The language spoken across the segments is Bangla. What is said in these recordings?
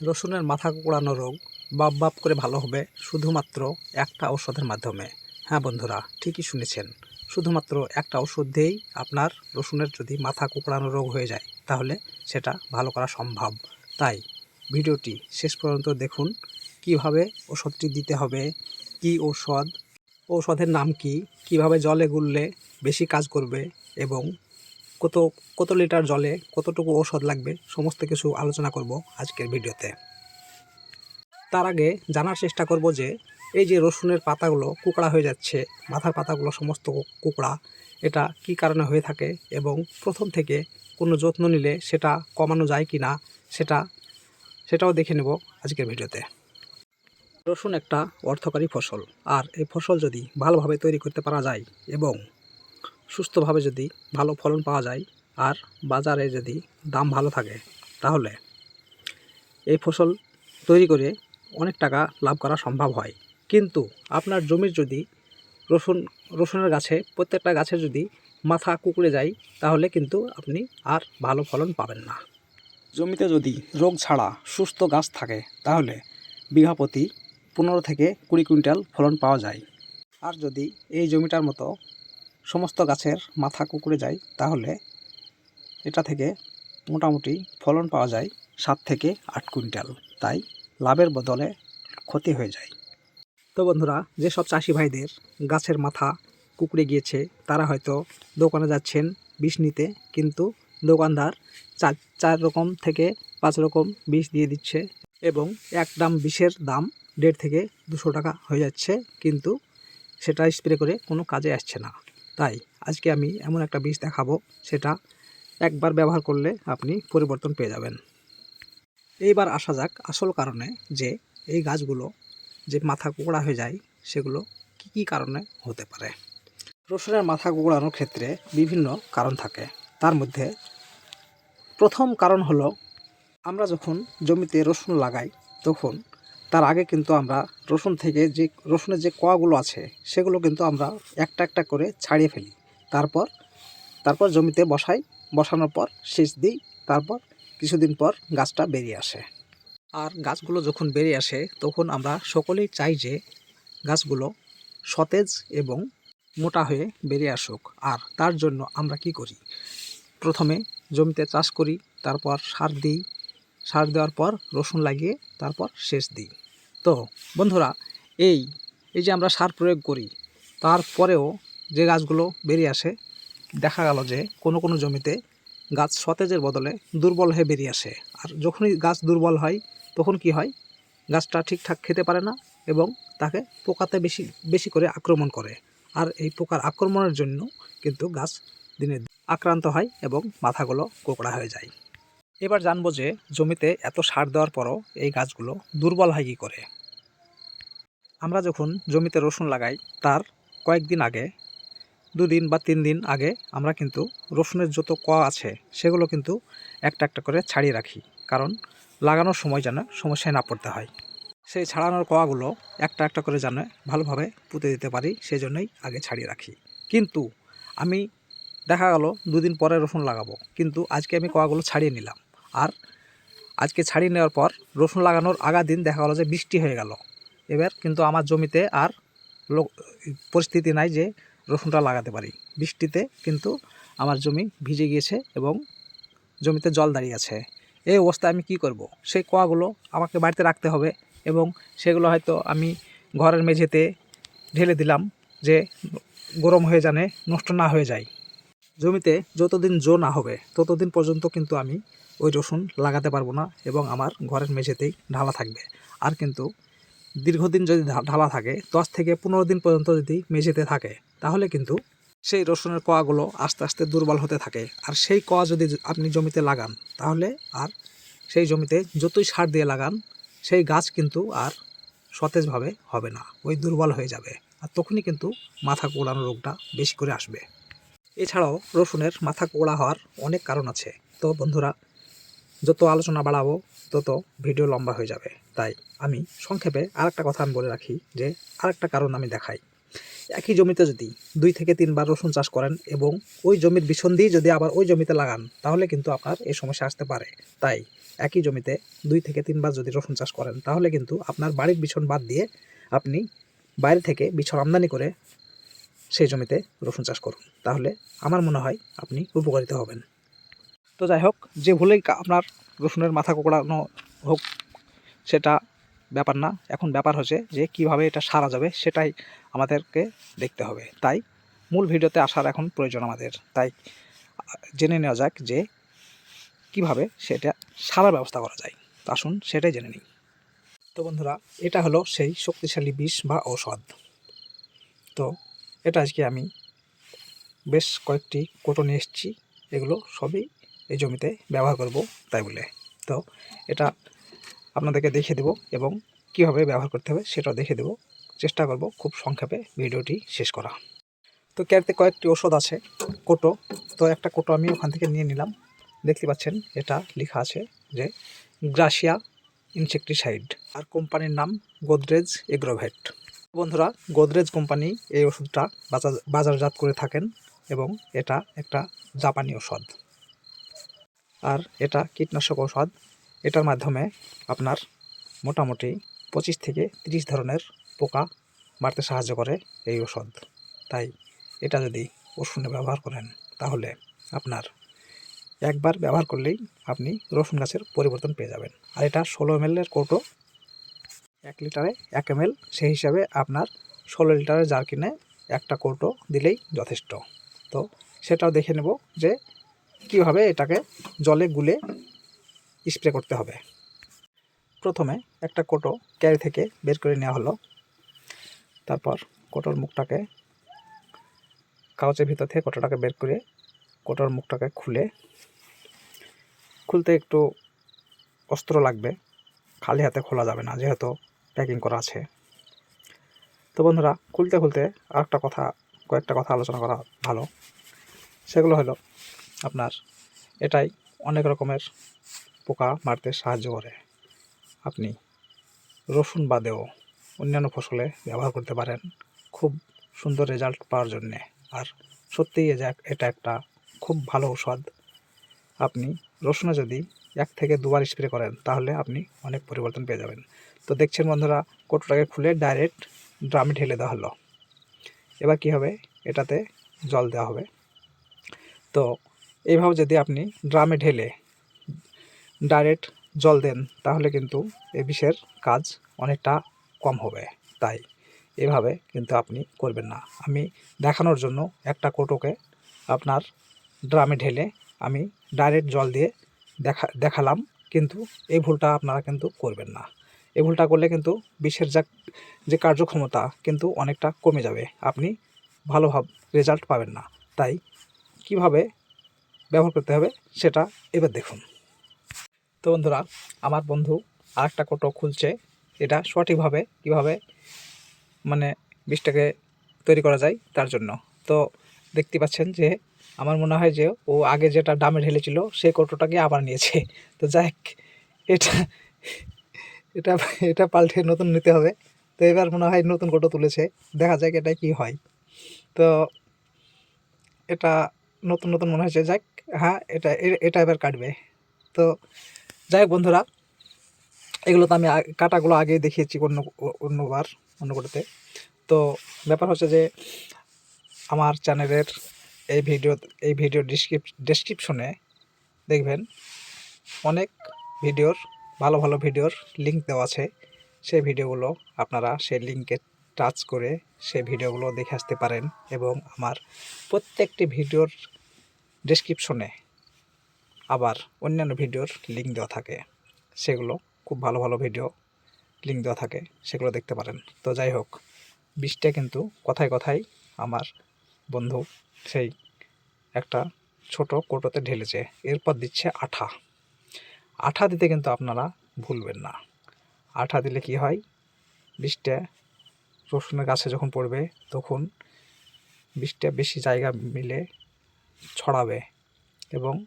রসুনের মাথা কুকড়ানো রোগ বাপ বাপ করে ভালো হবে শুধুমাত্র একটা ঔষধের মাধ্যমে। হ্যাঁ বন্ধুরা, ঠিকই শুনেছেন। শুধুমাত্র একটা ওষুধ দিয়েই আপনার রসুনের যদি মাথা কুকড়ানো রোগ হয়ে যায়, তাহলে সেটা ভালো করা সম্ভব। তাই ভিডিওটি শেষ পর্যন্ত দেখুন, কীভাবে ওষুধটি দিতে হবে, কি ঔষধ, ঔষধের নাম কি, কীভাবে জলে গুললে বেশি কাজ করবে এবং কত কত লিটার জলে কতটুকু ঔষধ লাগবে, সমস্ত কিছু আলোচনা করব আজকের ভিডিওতে। তার আগে জানার চেষ্টা করব যে, এই যে রসুনের পাতাগুলো কুকড়া হয়ে যাচ্ছে, মাথার পাতাগুলো সমস্ত কুকড়া, এটা কি কারণে হয়ে থাকে এবং প্রথম থেকে কোনো যত্ন নিলে সেটা কমানো যায় কি না, সেটা, সেটাও দেখে নেব আজকের ভিডিওতে। রসুন একটা অর্থকারী ফসল, আর এই ফসল যদি ভালোভাবে তৈরি করতে পারা যায় এবং সুস্থভাবে যদি ভালো ফলন পাওয়া যায় আর বাজারে যদি দাম ভালো থাকে, তাহলে এই ফসল তৈরি করে অনেক টাকা লাভ করা সম্ভব হয়। কিন্তু আপনার জমির যদি রসুন, রসুনের গাছে, প্রত্যেকটা গাছে যদি মাথা কুকুরে যায়, তাহলে কিন্তু আপনি আর ভালো ফলন পাবেন না। জমিতে যদি রোগ ছাড়া সুস্থ গাছ থাকে, তাহলে বিঘা প্রতি পনেরো থেকে কুড়ি কুইন্টাল ফলন পাওয়া যায়। আর যদি এই জমিটার মতো সমস্ত গাছের মাথা কুকুরে যায়, তাহলে এটা থেকে মোটামুটি ফলন পাওয়া যায় সাত থেকে আট কুইন্টাল। তাই লাভের বদলে ক্ষতি হয়ে যায়। তো বন্ধুরা, যেসব চাষি ভাইদের গাছের মাথা কুকুরে গিয়েছে, তারা হয়তো দোকানে যাচ্ছেন বিষ নিতে, কিন্তু দোকানদার চার চার রকম থেকে পাঁচ রকম বিষ দিয়ে দিচ্ছে এবং এক দাম বিষের দাম দেড় থেকে দুশো টাকা হয়ে যাচ্ছে, কিন্তু সেটা স্প্রে করে কোনো কাজে আসছে না। তাই আজকে আমি এমন একটা বীজ দেখাবো, সেটা একবার ব্যবহার করলে আপনি পরিবর্তন পেয়ে যাবেন। এইবার আসা যাক আসল কারণে যে এই গাছগুলো যে মাথা কুকড়া হয়ে যায়, সেগুলো কি কি কারণে হতে পারে। রসুনের মাথা কুকড়ানোর ক্ষেত্রে বিভিন্ন কারণ থাকে। তার মধ্যে প্রথম কারণ হলো, আমরা যখন জমিতে রসুন লাগাই, তখন তার আগে কিন্তু আমরা রসুন থেকে যে, রসুনের যে কোয়াগুলো আছে, সেগুলো কিন্তু আমরা একটা একটা করে ছাড়িয়ে ফেলি। তারপর তারপর জমিতে বসাই। বসানোর পর সেচ দিই। তারপর কিছুদিন পর গাছটা বেরিয়ে আসে। আর গাছগুলো যখন বেরিয়ে আসে, তখন আমরা সকলেই চাই যে গাছগুলো সতেজ এবং মোটা হয়ে বেরিয়ে আসুক। আর তার জন্য আমরা কি করি? প্রথমে জমিতে চাষ করি, তারপর সার দিই সার দেওয়ার পর রসুন লাগিয়ে তারপর সেচ দিই। তো বন্ধুরা, এই এই যে আমরা সার প্রয়োগ করি, তারপরেও যে গাছগুলো বেরিয়ে আসে, দেখা গেল যে কোনো কোনো জমিতে গাছ সতেজের বদলে দুর্বল হয়ে বেরিয়ে আসে। আর যখনই গাছ দুর্বল হয়, তখন কি হয়? গাছটা ঠিকঠাক খেতে পারে না এবং তাকে পোকাতে বেশি বেশি করে আক্রমণ করে। আর এই পোকার আক্রমণের জন্য কিন্তু গাছ দিনে আক্রান্ত হয় এবং মাথাগুলো কোকড়া হয়ে যায়। এবার জানব যে জমিতে এত সার দেওয়ার পরও এই গাছগুলো দুর্বল হয় কী করে। আমরা যখন জমিতে রসুন লাগাই, তার কয়েকদিন আগে, দুদিন বা তিন দিন আগে আমরা কিন্তু রসুনের যত কোয়া আছে, সেগুলো কিন্তু একটা একটা করে ছাড়িয়ে রাখি, কারণ লাগানোর সময় যেন সমস্যায় না পড়তে হয়। সেই ছাড়ানোর কোয়াগুলো একটা একটা করে যেন ভালোভাবে পুঁতে দিতে পারি সেই জন্যই আগে ছাড়িয়ে রাখি। কিন্তু আমি দেখা গেল দুদিন পরে রসুন লাগাবো, কিন্তু আজকে আমি কোয়াগুলো ছাড়িয়ে নিলাম। আর আজকে ছাড়িয়ে নেওয়ার পর রসুন লাগানোর আগা দিন দেখা গেলো যে বৃষ্টি হয়ে গেল। এবার কিন্তু আমার জমিতে আর লোক, পরিস্থিতি নাই যে রসুনটা লাগাতে পারি। বৃষ্টিতে কিন্তু আমার জমি ভিজে গিয়েছে এবং জমিতে জল দাঁড়িয়ে আছে। এই অবস্থায় আমি কি করব? সেই কোয়াগুলো আমাকে বাড়িতে রাখতে হবে এবং সেগুলো হয়তো আমি ঘরের মেঝেতে ঢেলে দিলাম যে গরম হয়ে জানে নষ্ট না হয়ে যায়। জমিতে যতদিন জো না হবে, ততদিন পর্যন্ত কিন্তু আমি ওই রসুন লাগাতে পারব না এবং আমার ঘরের মেঝেতেই ঢালা থাকবে। আর কিন্তু দীর্ঘদিন যদি ঢালা থাকে, দশ থেকে পনেরো দিন পর্যন্ত যদি মেঝেতে থাকে, তাহলে কিন্তু সেই রসুনের কোয়াগুলো আস্তে আস্তে দুর্বল হতে থাকে। আর সেই কোয়া যদি আপনি জমিতে লাগান, তাহলে আর সেই জমিতে যতই সার দিয়ে লাগান, সেই গাছ কিন্তু আর সতেজভাবে হবে না, ওই দুর্বল হয়ে যাবে। আর তখনই কিন্তু মাথা কোড়ানো রোগটা বেশি করে আসবে। এছাড়াও রসুনের মাথা কোড়া হওয়ার অনেক কারণ আছে। তো বন্ধুরা, যত আলোচনা বাড়াবো, তত ভিডিও লম্বা হয়ে যাবে। তাই আমি সংক্ষেপে আরেকটা কথা আমি বলে রাখি যে, আরেকটা কারণ আমি দেখাই। একই জমিতে যদি দুই থেকে তিনবার রসুন চাষ করেন এবং ওই জমির বিছন দিয়ে যদি আবার ওই জমিতে লাগান, তাহলে কিন্তু আপনার এই সমস্যা আসতে পারে। তাই একই জমিতে দুই থেকে তিনবার যদি রসুন চাষ করেন, তাহলে কিন্তু আপনার বাড়ির বিছন বাদ দিয়ে আপনি বাইরে থেকে বিছন আমদানি করে সেই জমিতে রসুন চাষ করুন। তাহলে আমার মনে হয় আপনি উপকারিত হবেন। তো যাই হোক, যে ভুলেই আপনার রসুনের মাথা কোকড়ানো হোক, সেটা ব্যাপার না। এখন ব্যাপার হচ্ছে যে কীভাবে এটা সারা যাবে সেটাই আমাদেরকে দেখতে হবে। তাই মূল ভিডিওতে আসার এখন প্রয়োজন আমাদের। তাই, জেনে নেওয়া যাক যে কীভাবে সেটা সারার ব্যবস্থা করা যায়। আসুন সেটাই জেনে নিই। তো বন্ধুরা, এটা হলো সেই শক্তিশালী বিষ বা ঔষধ। তো এটা আজকে আমি বেশ কয়েকটি কোটো নিয়ে এসেছি। এগুলো সবই এই জমিতে ব্যবহার করব তাই বলে। তো এটা আপনাদেরকে দেখিয়ে দেব এবং কীভাবে ব্যবহার করতে হবে সেটাও দেখিয়ে দেব। চেষ্টা করব খুব সংক্ষেপে ভিডিওটি শেষ করা। তো ক্যারিতে কয়েকটি ওষুধ আছে, কোটো। তো একটা কোটো আমি ওখান থেকে নিয়ে নিলাম। দেখতে পাচ্ছেন, এটা লেখা আছে যে গ্রাসিয়া ইনসেকটিসাইড। আর কোম্পানির নাম গোদরেজ এগ্রোভেট। বন্ধুরা, গোদরেজ কোম্পানি এই ওষুধটা বাজার, বাজারজাত করে থাকেন এবং এটা একটা জাপানি ওষুধ আর এটা কীটনাশক ঔষধ। এটার মাধ্যমে আপনার মোটামুটি পঁচিশ থেকে তিরিশ ধরনের পোকা মারতে সাহায্য করে এই ওষুধ তাই এটা যদি রসুনে ব্যবহার করেন, তাহলে আপনার একবার ব্যবহার করলেই আপনি রসুন গাছের পরিবর্তন পেয়ে যাবেন। আর এটা ষোলো এম এর কৌটো এক লিটারে এক এম সেই হিসাবে আপনার ষোলো লিটারের জার কিনে একটা কৌটো দিলেই যথেষ্ট। তো সেটাও দেখে নেব যে কীভাবে এটাকে জলে গুলে স্প্রে করতে হবে। প্রথমে একটা কোটো ক্যারি থেকে বের করে নেওয়া হলো। তারপর কোটোর মুখটাকে কাগজের ভিতর থেকে কোটোটাকে বের করে কোটোর মুখটাকে খুলে, খুলতে একটু অস্ত্র লাগবে। খালি হাতে খোলা যাবে না, যেহেতু প্যাকিং করা আছে। তো বন্ধুরা, খুলতে খুলতে আরেকটা কথা, কয়েকটা কথা আলোচনা করা ভালো। সেগুলো হলো, আপনার এটাই অনেক রকমের পোকা মারতে সাহায্য করে। আপনি রসুন বাদেও অন্যান্য ফসলে ব্যবহার করতে পারেন খুব সুন্দর রেজাল্ট পাওয়ার জন্যে। আর সত্যিই এটা একটা খুব ভালো ঔষধ। আপনি রসুনে যদি এক থেকে দুবার স্প্রে করেন, তাহলে আপনি অনেক পরিবর্তন পেয়ে যাবেন। তো দেখছেন বন্ধুরা, কোটোটাকে খুলে ডাইরেক্ট ড্রামে ঢেলে দেওয়া হলো। এবার কি হবে? এটাতে জল দেওয়া হবে। তো এইভাবে যদি আপনি ড্রামে ঢেলে ডাইরেক্ট জল দেন, তাহলে কিন্তু এ বিষের কাজ অনেকটা কম হবে। তাই এভাবে কিন্তু আপনি করবেন না। আমি দেখানোর জন্য একটা কোটোকে আপনার ড্রামে ঢেলে আমি ডাইরেক্ট জল দিয়ে দেখা, দেখালাম, কিন্তু এই ভুলটা আপনারা কিন্তু করবেন না। এই ভুলটা করলে কিন্তু বিষের যা যে কার্যক্ষমতা কিন্তু অনেকটা কমে যাবে। আপনি ভালোভাবে রেজাল্ট পাবেন না। তাই কীভাবে ব্যবহার করতে হবে সেটা এবার দেখুন। তো বন্ধুরা, আমার বন্ধু আরেকটা কোটো খুলছে। এটা সঠিকভাবে কীভাবে মানে বিষটাকে তৈরি করা যায় তার জন্য। তো দেখতে পাচ্ছেন যে আমার মনে হয় যে ও আগে যেটা ডামে ঢেলেছিল সেই কৌটোটাকে আবার নিয়েছে। তো যাই এটা এটা এটা পাল্টে নতুন নিতে হবে। তো এবার মনে হয় নতুন কৌটো তুলেছে। দেখা যাক এটা কি হয়। তো এটা নতুন নতুন মনে হয়েছে। যাক হ্যাঁ এটা এটা এবার কাটবে। তো যাই হোক বন্ধুরা, এগুলো তো আমি কাটাগুলো আগে দেখিয়েছি অন্য, অন্যবার, অন্য কোটোতে তো ব্যাপার হচ্ছে যে আমার চ্যানেলের এই ভিডিও এই ভিডিও ডিসক্রিপ, ডেসক্রিপশনে দেখবেন অনেক ভিডিওর ভালো ভালো ভিডিওর লিংক দেওয়া আছে। সেই ভিডিওগুলো আপনারা সেই লিঙ্কে টাচ করে সেই ভিডিওগুলো দেখে আসতে পারেন এবং আমার প্রত্যেকটি ভিডিওর ডেসক্রিপশনে আবার অন্যান্য ভিডিওর লিঙ্ক দেওয়া থাকে। সেগুলো খুব ভালো ভালো ভিডিও লিঙ্ক দেওয়া থাকে, সেগুলো দেখতে পারেন। তো যাই হোক বিষটা কিন্তু কথায় কথায় আমার বন্ধু সেই একটা ছোট কোটোতে ঢেলেছে, এরপর দিচ্ছে আঠা। আঠা দিতে কিন্তু আপনারা ভুলবেন না। আঠা দিলে কি হয়? বিষটা রসুনের গাছে যখন পড়বে, তখন বিষটা বেশি জায়গা মিলে ছড়াবে এবং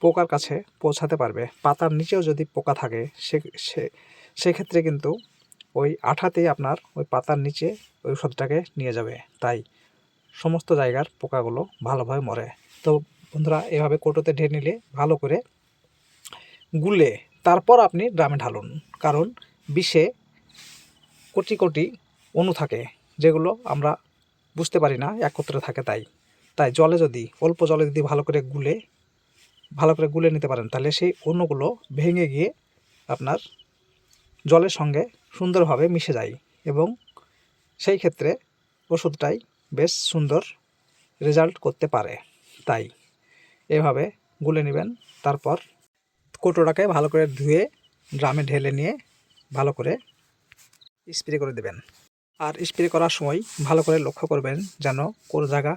পোকার কাছে পৌঁছাতে পারবে। পাতার নিচেও যদি পোকা থাকে, সে সেক্ষেত্রে কিন্তু ওই আঠাতেই আপনার ওই পাতার নিচে ওই ওষুধটাকে নিয়ে যাবে। তাই সমস্ত জায়গার পোকাগুলো ভালোভাবে মরে। তো বন্ধুরা, এভাবে কোটোতে ঢেলে নিলে ভালো করে গুলে তারপর আপনি ড্রামে ঢালুন। কারণ বিষে কোটি কোটি অণু থাকে, যেগুলো আমরা বুঝতে পারি না, একত্রে থাকে তাই। তাই জলে যদি, অল্প জলে যদি ভালো করে গুলে, ভালো করে গুলে নিতে পারেন, তাহলে সেই অণুগুলো ভেঙে গিয়ে আপনার জলের সঙ্গে সুন্দরভাবে মিশে যায় এবং সেই ক্ষেত্রে ওষুধটাই বেশ সুন্দর রেজাল্ট করতে পারে। তাই এভাবে গুলে নেবেন, তারপর কৌটোটাকে ভালো করে ধুয়ে ড্রামে ঢেলে নিয়ে ভালো করে স্প্রে করে দেবেন। আর স্প্রে করার সময় ভালো করে লক্ষ্য করবেন যেন কোনো জায়গা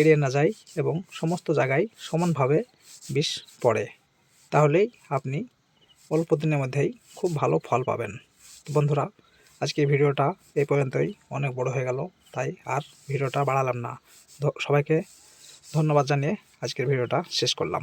এড়িয়ে না যায় এবং সমস্ত জায়গায় সমানভাবে বিষ পড়ে। তাহলেই আপনি অল্প দিনের মধ্যেই খুব ভালো ফল পাবেন। তো বন্ধুরা, আজকের ভিডিওটা এই পর্যন্তই। অনেক বড় হয়ে গেল, তাই আর ভিডিওটা বাড়ালাম না। সবাইকে ধন্যবাদ জানিয়ে আজকের ভিডিওটা শেষ করলাম।